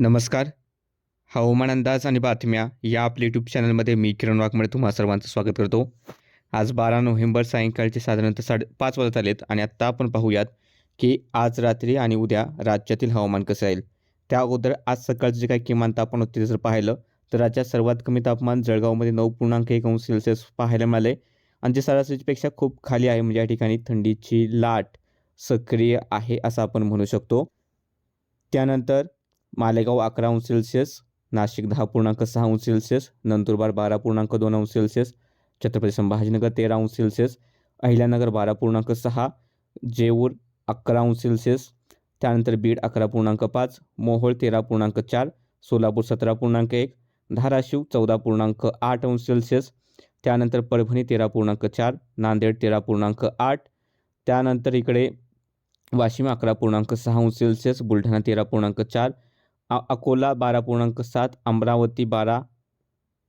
नमस्कार. हवामान अंदाज आणि बातम्या या आपल्या यूट्यूब चॅनलमध्ये मी किरण वाघमळे तुम्हा सर्वांचं स्वागत करतो. आज बारा नोव्हेंबर सायंकाळचे साधारणतः साडे पाच वाजत आलेत आणि आत्ता आपण पाहूयात की आज रात्री आणि उद्या राज्यातील हवामान कसं राहील. त्या अगोदर आज सकाळचं जे काही किमान तापमान होते जर पाहिलं तर राज्यात सर्वात कमी तापमान जळगावमध्ये नऊ पूर्णांक एक अंश सेल्सिअस पाहायला मिळाले आणि जे सरासरीपेक्षा खूप खाली आहे म्हणजे या ठिकाणी थंडीची लाट सक्रिय आहे असं आपण म्हणू शकतो. त्यानंतर मालेगाव अकरा अंश सेल्सिअस नाशिक दहा पूर्णांक सहा अंश सेल्सिअस नंदुरबार बारा पूर्णांक दोन अंश सेल्सिअस छत्रपती संभाजीनगर तेरा अंश सेल्सिअस अहिल्यानगर बारा पूर्णांक सहा जेऊर अकरा अंश सेल्सिअस त्यानंतर बीड अकरा पूर्णांक पाच मोहोळ तेरा पूर्णांक चार सोलापूर सतरा पूर्णांक एक धाराशिव चौदा पूर्णांक आठ अंश सेल्सिअस त्यानंतर परभणी तेरा पूर्णांक चार नांदेड तेरा पूर्णांक आठ त्यानंतर इकडे वाशिम अकरा पूर्णांक सहा अंश सेल्सिअस बुलढाणा तेरा पूर्णांक चार अकोला बारा पूर्णांक सात अमरावती बारा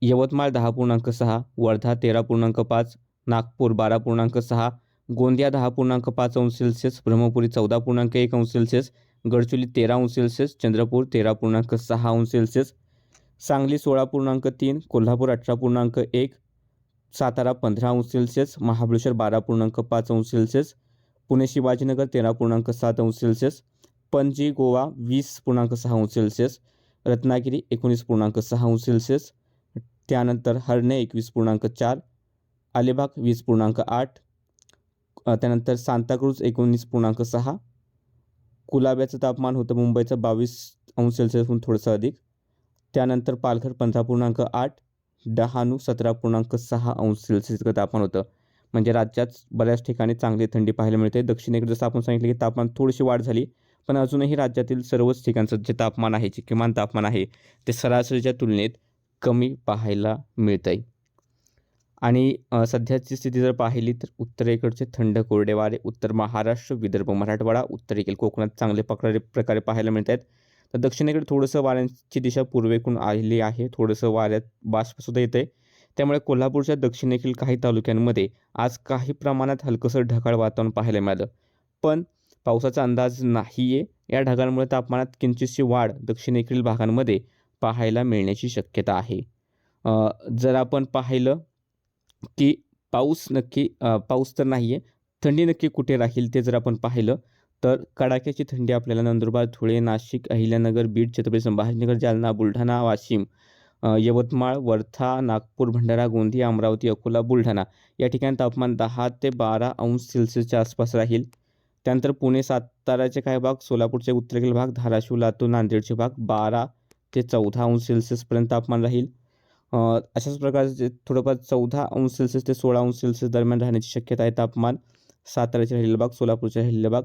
यवतमाळ दहा पूर्णांक सहा वर्धा तेरा पूर्णांक पाच नागपूर बारा पूर्णांक सहा गोंदिया दहा पूर्णांक पाच अंश सेल्सिअस ब्रह्मपुरी चौदा पूर्णांक एक अंश सेल्सिअस गडचिरोली तेरा अंश सेल्सिअस चंद्रपूर तेरा पूर्णांक सहा अंश सेल्सिअस सांगली सोळा पूर्णांक तीन कोल्हापूर अठरा पूर्णांक एक सातारा पंधरा अंश सेल्सिअस महाबळेश्वर बारा पूर्णांक पाच अंश सेल्सिअस पुणे शिवाजीनगर तेरा पूर्णांक सात अंश सेल्सिअस पणजी गोवा वीस पूर्णांक सहा अंश सेल्सिअस रत्नागिरी एकोणीस पूर्णांक सहा अंश सेल्सिअस त्यानंतर हरणे एकवीस पूर्णांक चार अलिबाग वीस पूर्णांक आठ त्यानंतर सांताक्रूज एकोणीस पूर्णांक सहा कुलाब्याचं तापमान होतं मुंबईचं बावीस अंश सेल्सिअसहून थोडंसं अधिक त्यानंतर पालघर पंधरा पूर्णांक आठ डहाणू सतरा पूर्णांक सहा अंश सेल्सिअस इतकं तापमान होतं. म्हणजे राज्यात बऱ्याच ठिकाणी चांगली थंडी पाहायला मिळते. दक्षिणेकडे जसं आपण सांगितलं की तापमान थोडीशी वाढ झाली पण अजूनही राज्यातील सर्वच ठिकाणचं जे तापमान आहे जे किमान तापमान आहे ते सरासरीच्या तुलनेत कमी पाहायला मिळत आहे आणि सध्याची स्थिती जर पाहिली तर उत्तरेकडचे थंड कोरडे वारे उत्तर महाराष्ट्र विदर्भ मराठवाडा उत्तरेकडील कोकणात चांगले प्रकारे प्रकारे पाहायला मिळत आहेत तर दक्षिणेकडे थोडंसं वाऱ्यांची दिशा पूर्वेकडून आलेली आहे थोडंसं वाऱ्यात बाष्पसुद्धा येतं आहे त्यामुळे कोल्हापूरच्या दक्षिणेकडील काही तालुक्यांमध्ये आज काही प्रमाणात हलकंसं ढगाळ वातावरण पाहायला मिळालं. पण पावसाचा अंदाज नाही आहे या ढगांमुळे तापमानात किंचितशी वाढ दक्षिणेकडील भागांमध्ये पाहायला मिळण्याची शक्यता आहे. जर आपण पाहिलं की पाऊस नक्की पाऊस तर नाही आहे थंडी नक्की कुठे राहील ते जर आपण पाहिलं तर कडाक्याची थंडी आपल्याला नंदुरबार धुळे नाशिक अहिल्यानगर बीड छत्रपती संभाजीनगर जालना बुलढाणा वाशिम यवतमाळ वर्धा नागपूर भंडारा गोंदिया अमरावती अकोला बुलढाणा या ठिकाणी तापमान दहा ते बारा अंश सेल्सिअसच्या आसपास राहील. त्यानंतर पुणे साताराचे काही भाग सोलापूरचे उत्तरेकडील भाग धाराशिव लातूर नांदेडचे भाग बारा ते चौदा अंश सेल्सिअसपर्यंत तापमान राहील. अशाच प्रकारचे थोडंफार चौदा अंश सेल्सिअस ते सोळा अंश सेल्सिअस दरम्यान राहण्याची शक्यता आहे तापमान साताऱ्याचे राहिलेले भाग सोलापूरचे राहिलेले भाग.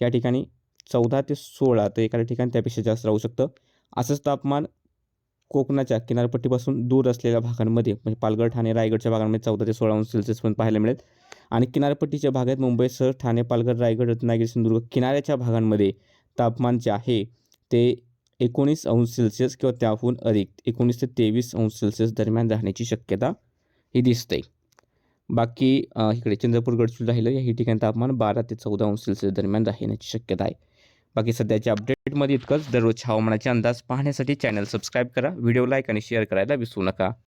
या ठिकाणी चौदा ते सोळा तर एखाद्या ठिकाणी त्यापेक्षा जास्त राहू शकतं. असंच तापमान कोकणाच्या किनारपट्टीपासून दूर असलेल्या भागांमध्ये म्हणजे पालघर ठाणे रायगडच्या भागांमध्ये चौदा ते सोळा अंश सेल्सिअसपर्यंत पाहायला मिळेल. आणि किनारपट्टीच्या भागात मुंबईसह ठाणे पालघर रायगड रत्नागिरी सिंधुदुर्ग किनाऱ्याच्या भागांमध्ये तापमान जे आहे ते एकोणीस अंश सेल्सिअस किंवा त्याहून अधिक एकोणीस ते तेवीस अंश सेल्सिअस दरम्यान राहण्याची शक्यता ही दिसते. बाकी इकडे चंद्रपूर गडचिरोली राहिलं याही ठिकाणी तापमान बारा ते चौदा अंश सेल्सिअस दरम्यान राहण्याची शक्यता आहे. बाकी सध्याच्या अपडेटमध्ये इतकंच. दररोज हवामानाचे अंदाज पाहण्यासाठी चॅनल सबस्क्राईब करा व्हिडिओ लाईक आणि शेअर करायला विसरू नका.